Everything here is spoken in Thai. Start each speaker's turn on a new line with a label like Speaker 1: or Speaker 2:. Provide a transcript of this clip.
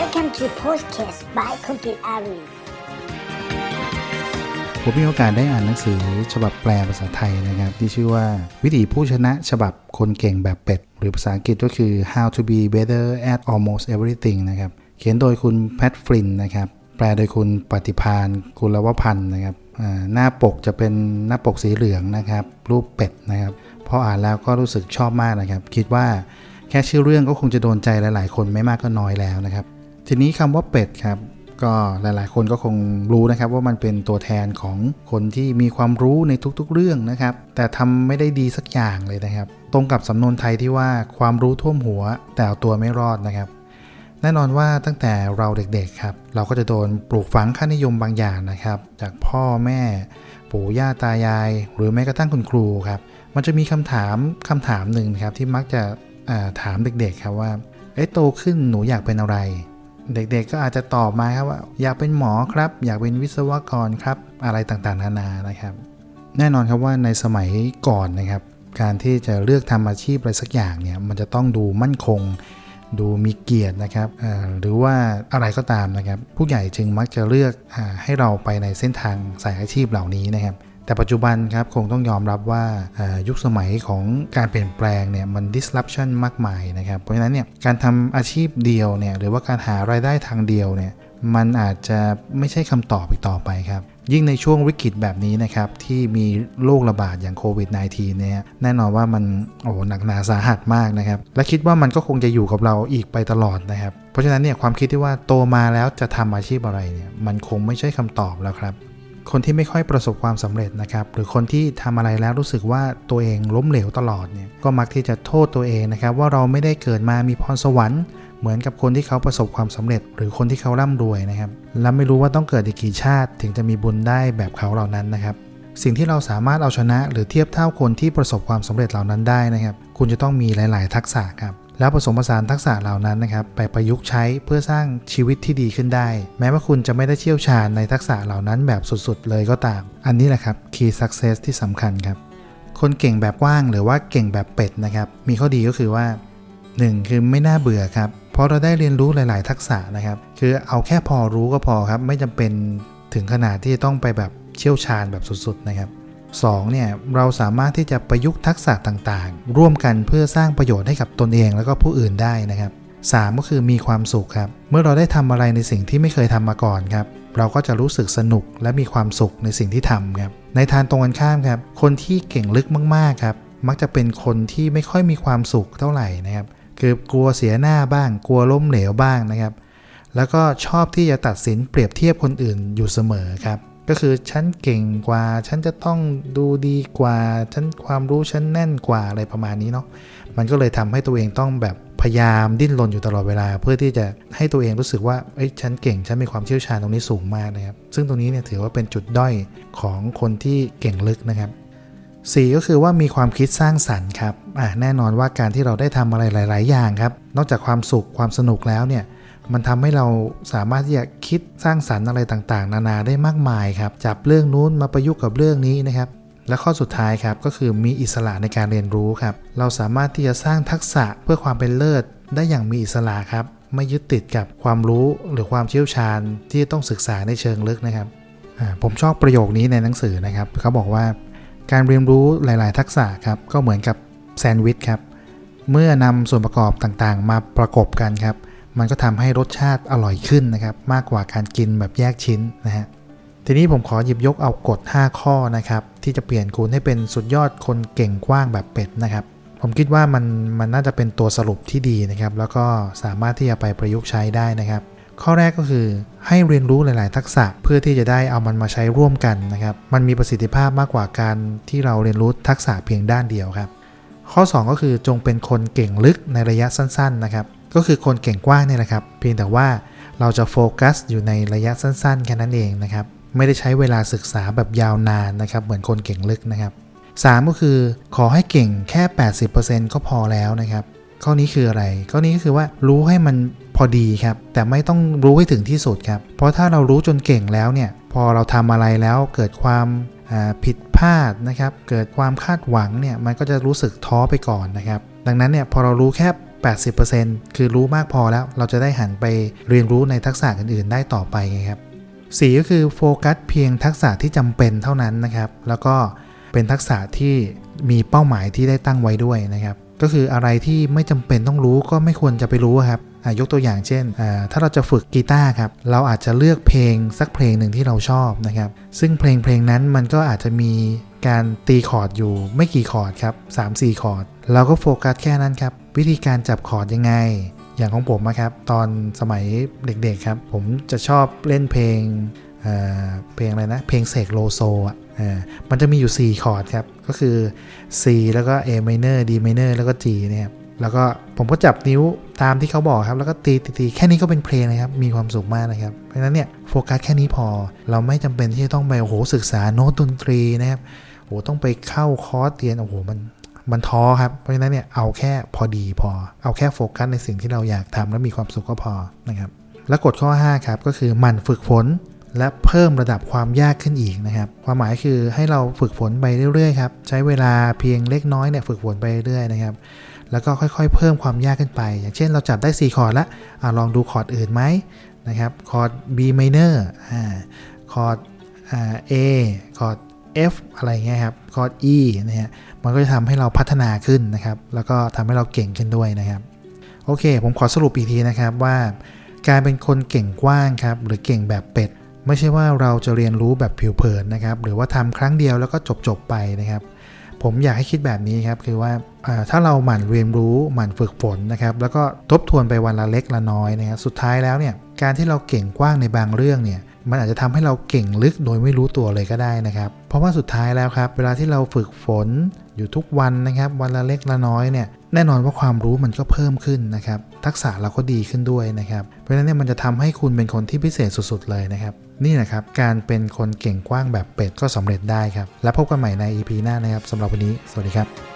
Speaker 1: Welcome to Postcast by คนกินอารี
Speaker 2: ผมมีโอกาสได้อ่านหนังสือฉบับแปลภาษาไทยนะครับ ที่ชื่อว่าวิถีผู้ชนะฉบับคนเก่งแบบเป็ด หรือภาษาอังกฤษก็คือ How to be better at almost everything นะครับ เขียนโดยคุณแพทฟรินนะครับ แปลโดยคุณปฏิพานกุลวพันธ์นะครับหน้าปกจะเป็นหน้าปกสีเหลืองนะครับ รูปเป็ดนะครับพออ่านแล้วก็รู้สึกชอบมากนะครับ คิดว่าแค่ชื่อเรื่องก็คงจะโดนใจหลาย ๆ คนไม่มากก็น้อยแล้วนะครับ ทีนี้คำว่าเป็ดครับก็หลายๆ คนก็คงรู้นะครับว่ามันเป็นตัวแทนของคนที่มีความรู้ในทุกๆ เรื่องนะครับ แต่ทำไม่ได้ดีสักอย่างเลยนะครับ ตรงกับสำนวนไทยที่ว่าความรู้ท่วมหัว แต่เอาตัวไม่รอดนะครับ แน่นอนว่าตั้งแต่เราเด็กๆครับ เราก็จะโดนปลูกฝังค่านิยมบางอย่างนะครับ จากพ่อแม่ ปู่ย่าตายาย หรือแม้กระทั่งคุณครูครับ มันจะมีคำถามคำถามหนึ่งครับที่มักจะาถามเด็กๆครับว่าเอ๊ะโตขึ้นหนูอยากเป็นอะไร เด็กๆก็อาจจะตอบมาครับว่า อยากเป็นหมอครับ อยากเป็นวิศวกรครับ อะไรต่างๆ นานานะครับ แน่นอนครับว่าในสมัยก่อนนะครับ การที่จะเลือกทำอาชีพอะไรสักอย่างเนี่ยมันจะต้องดูมั่นคง ดูมีเกียรตินะครับหรือว่าอะไรก็ตามนะครับ ผู้ใหญ่จึงมักจะเลือกอให้เราไปในเส้นทางสายอาชีพเหล่านี้นะครับ แต่ปัจจุบันครับคงต้องยอมรับว่ายุคสมัยของการเปลี่ยนแปลงเนี่ยมัน disruption มากมายนะครับ เพราะฉะนั้นเนี่ยการทำอาชีพเดียวเนี่ยหรือว่าการหารายได้ทางเดียวเนี่ยมันอาจจะไม่ใช่คำตอบอีกต่อไปครับ ยิ่งในช่วงวิกฤตแบบนี้นะครับ ที่มีโรคระบาดอย่างโควิด -19 เนี่ยแน่นอนว่ามันโอ้หหนักหนาสาหัสมากนะครับ และคิดว่ามันก็คงจะอยู่กับเราอีกไปตลอดนะครับ เพราะฉะนั้นเนี่ยความคิดที่ว่าโตมาแล้วจะทำอาชีพอะไรเนี่ยมันคงไม่ใช่คำตอบแล้วครับ คนที่ไม่ค่อยประสบความสำเร็จนะครับ หรือคนที่ทำอะไรแล้วรู้สึกว่าตัวเองล้มเหลวตลอดเนี่ยก็มักที่จะโทษตัวเองนะครับ ว่าเราไม่ได้เกิดมามีพรสวรรค์เหมือนกับคนที่เขาประสบความสำเร็จ หรือคนที่เขาร่ำรวยนะครับ และไม่รู้ว่าต้องเกิดอีกกี่ชาติ ถึงจะมีบุญได้แบบเขาเหล่านั้นนะครับ สิ่งที่เราสามารถเอาชนะ หรือเทียบเท่าคนที่ประสบความสำเร็จเหล่านั้นได้นะครับ คุณจะต้องมีหลาย ๆ ทักษะครับ แล้วผสมผสานทักษะเหล่านั้นนะครับไปประยุกต์ใช้เพื่อสร้างชีวิตที่ดีขึ้นได้ แม้ว่าคุณจะไม่ได้เชี่ยวชาญในทักษะเหล่านั้นแบบสุดๆ เลยก็ตาม อันนี้แหละครับ key success ที่สำคัญครับ คนเก่งแบบกว้างหรือว่าเก่งแบบเป็ดนะครับมีข้อดีก็คือว่า 1 คือไม่น่าเบื่อครับเพราะเราได้เรียนรู้หลาย ๆ ทักษะนะครับคือเอาแค่พอรู้ก็พอครับไม่จำเป็นถึงขนาดที่จะต้องไปแบบเชี่ยวชาญแบบสุดๆนะครับ 2เนี่ยเราสามารถที่จะประยุกต์ทักษะต่างๆ ร่วมกันเพื่อสร้างประโยชน์ให้กับตนเองแล้วก็ผู้อื่นได้นะครับ 3 ก็คือมีความสุขครับ เมื่อเราได้ทำอะไรในสิ่งที่ไม่เคยทำมาก่อนครับเราก็จะรู้สึกสนุกและมีความสุขในสิ่งที่ทำครับในทางตรงกันข้ามครับคนที่เก่งลึกมากๆครับมักจะเป็นคนที่ไม่ค่อยมีความสุขเท่าไหร่นะครับคือกลัวเสียหน้าบ้าง กลัวล้มเหลวบ้างนะครับ แล้วก็ชอบที่จะตัดสินเปรียบเทียบคนอื่นอยู่เสมอครับ ก็คือฉันเก่งกว่า ฉันจะต้องดูดีกว่า ฉันความรู้ฉันแน่นกว่าอะไรประมาณนี้เนาะ มันก็เลยทำให้ตัวเองต้องแบบพยายามดิ้นรนอยู่ตลอดเวลา เพื่อที่จะให้ตัวเองรู้สึกว่าเอ้ยฉันเก่ง ฉันมีความเชี่ยวชาญตรงนี้สูงมากนะครับ ซึ่งตรงนี้เนี่ยถือว่าเป็นจุดด้อยของคนที่เก่งลึกนะครับสี่ก็คือว่ามีความคิดสร้างสรรค์ครับ อะแน่นอนว่าการที่เราได้ทำอะไรหลาย ๆ อย่างครับ นอกจากความสุขความสนุกแล้วเนี่ย มันทำให้เราสามารถที่จะคิดสร้างสรรค์อะไรต่างๆ นานาได้มากมายครับ จับเรื่องนู้นมาประยุกต์กับเรื่องนี้นะครับ และข้อสุดท้ายครับก็คือมีอิสระในการเรียนรู้ครับ เราสามารถที่จะสร้างทักษะเพื่อความเป็นเลิศ ได้อย่างมีอิสระครับ ไม่ยึดติดกับความรู้หรือความเชี่ยวชาญที่ต้องศึกษาในเชิงลึกนะครับผมชอบประโยคนี้ในหนังสือนะครับเขาบอกว่า การเรียนรู้หลาย ๆ ทักษะครับก็เหมือนกับแซนด์วิชครับเมื่อนำส่วนประกอบต่างๆ มาประกบกันครับ มันก็ทำให้รสชาติอร่อยขึ้นนะครับ มากกว่าการกินแบบแยกชิ้นนะฮะทีนี้ผมขอหยิบยกเอากฎ 5 ข้อนะครับ ที่จะเปลี่ยนคุณให้เป็นสุดยอดคนเก่งกว้างแบบเป็ดนะครับ ผมคิดว่ามันมันน่าจะเป็นตัวสรุปที่ดีนะครับ แล้วก็สามารถที่จะไปประยุกต์ใช้ได้นะครับ ข้อแรกก็คือให้เรียนรู้หลาย ๆ ทักษะเพื่อที่จะได้เอามันมาใช้ร่วมกันนะครับ มันมีประสิทธิภาพมากกว่าการที่เราเรียนรู้ทักษะเพียงด้านเดียวครับ ข้อ 2 ก็คือจงเป็นคนเก่งลึกในระยะสั้น ๆ นะครับ ก็คือคนเก่งกว้างเนี่ยแหละครับ เพียงแต่ว่าเราจะโฟกัสอยู่ในระยะสั้นๆแค่นั้นเองนะครับ ไม่ได้ใช้เวลาศึกษาแบบยาวนานนะครับ เหมือนคนเก่งลึกนะครับ 3 ก็คือขอให้เก่งแค่ 80%ก็พอแล้วนะครับ ข้อนี้คืออะไร ข้อนี้ก็คือว่ารู้ให้มันพอดีครับ แต่ไม่ต้องรู้ให้ถึงที่สุดครับ เพราะถ้าเรารู้จนเก่งแล้วเนี่ย พอเราทำอะไรแล้วเกิดความผิดพลาดนะครับ เกิดความคาดหวังเนี่ย มันก็จะรู้สึกท้อไปก่อนนะครับ ดังนั้นเนี่ยพอเรารู้แค่ 80%คือรู้มากพอแล้วเราจะได้หันไปเรียนรู้ในทักษะอื่นๆ ได้ต่อไปไงครับสี่ก็คือโฟกัสเพียงทักษะที่จำเป็นเท่านั้นนะครับ แล้วก็เป็นทักษะที่มีเป้าหมายที่ได้ตั้งไว้ด้วยนะครับ ก็คืออะไรที่ไม่จำเป็นต้องรู้ก็ไม่ควรจะไปรู้ครับยกตัวอย่างเช่น ถ้าเราจะฝึกกีตาร์ครับ เราอาจจะเลือกเพลงสักเพลงหนึ่งที่เราชอบนะครับ ซึ่งเพลงเพลงนั้นมันก็อาจจะมีการตีคอร์ดอยู่ไม่กี่คอร์ดครับ3-4 คอร์ด เราก็โฟกัสแค่นั้นครับ วิธีการจับคอร์ดยังไง อย่างของผมนะครับ ตอนสมัยเด็กๆครับ ผมจะชอบเล่นเพลงเอ่อเพลงอะไรนะ เพลงเสกโลโซอะมันจะมีอยู่ 4 คอร์ดครับ ก็คือ C แล้วก็ A minor D minor แล้วก็ G นะครับแล้วก็ผมก็จับนิ้วตามที่เขาบอกครับ แล้วก็ตีตีแค่นี้ก็เป็นเพลงนะครับ มีความสุขมากนะครับ เพราะฉะนั้นเนี่ยโฟกัสแค่นี้พอ เราไม่จำเป็นที่จะต้องไปโอ้โหศึกษาโน้ตดนตรีนะครับโอ้โหต้องไปเข้าคอร์สเรียนโอ้โหมัน มันท้อครับ เพราะฉะนั้นเนี่ยเอาแค่พอดีพอ เอาแค่โฟกัสในสิ่งที่เราอยากทำและมีความสุขก็พอนะครับ และกฎข้อ 5 ครับก็คือมันฝึกฝนและเพิ่มระดับความยากขึ้นอีกนะครับ ความหมายคือให้เราฝึกฝนไปเรื่อยๆครับ ใช้เวลาเพียงเล็กน้อยเนี่ยฝึกฝนไปเรื่อยๆนะครับ แล้วก็ค่อยๆ เพิ่มความยากขึ้นไป อย่างเช่นเราจับได้ 4 คอร์ดแล้วอะลองดูคอร์ดอื่นไหมนะครับ คอร์ด B minor อ่า คอร์ดอ่า A คอร์ด F อะไรเงี้ยครับคอร์ด E นะฮะมันก็จะทำให้เราพัฒนาขึ้นนะครับ แล้วก็ทำให้เราเก่งขึ้นด้วยนะครับ โอเค ผมขอสรุปอีกทีนะครับว่าการเป็นคนเก่งกว้างครับ หรือเก่งแบบเป็ด ไม่ใช่ว่าเราจะเรียนรู้แบบผิวเผินนะครับ หรือว่าทำครั้งเดียวแล้วก็จบๆไปนะครับ ผมอยากให้คิดแบบนี้ครับ คือว่าถ้าเราหมั่นเรียนรู้หมั่นฝึกฝนนะครับ แล้วก็ทบทวนไปวันละเล็กละน้อยนะครับสุดท้ายแล้วเนี่ยการที่เราเก่งกว้างในบางเรื่องเนี่ย มันอาจจะทำให้เราเก่งลึกโดยไม่รู้ตัวเลยก็ได้นะครับ เพราะว่าสุดท้ายแล้วครับ เวลาที่เราฝึกฝนอยู่ทุกวันนะครับ วันละเล็กละน้อยเนี่ยแน่นอนว่าความรู้มันก็เพิ่มขึ้นนะครับ ทักษะเราก็ดีขึ้นด้วยนะครับ เพราะฉะนั้นเนี่ยมันจะทำให้คุณเป็นคนที่พิเศษสุดๆเลยนะครับ นี่นะครับ การเป็นคนเก่งกว้างแบบเป็ดก็สำเร็จได้ครับ แล้วพบกันใหม่ใน EP หน้านะครับสำหรับวันนี้ สวัสดีครับ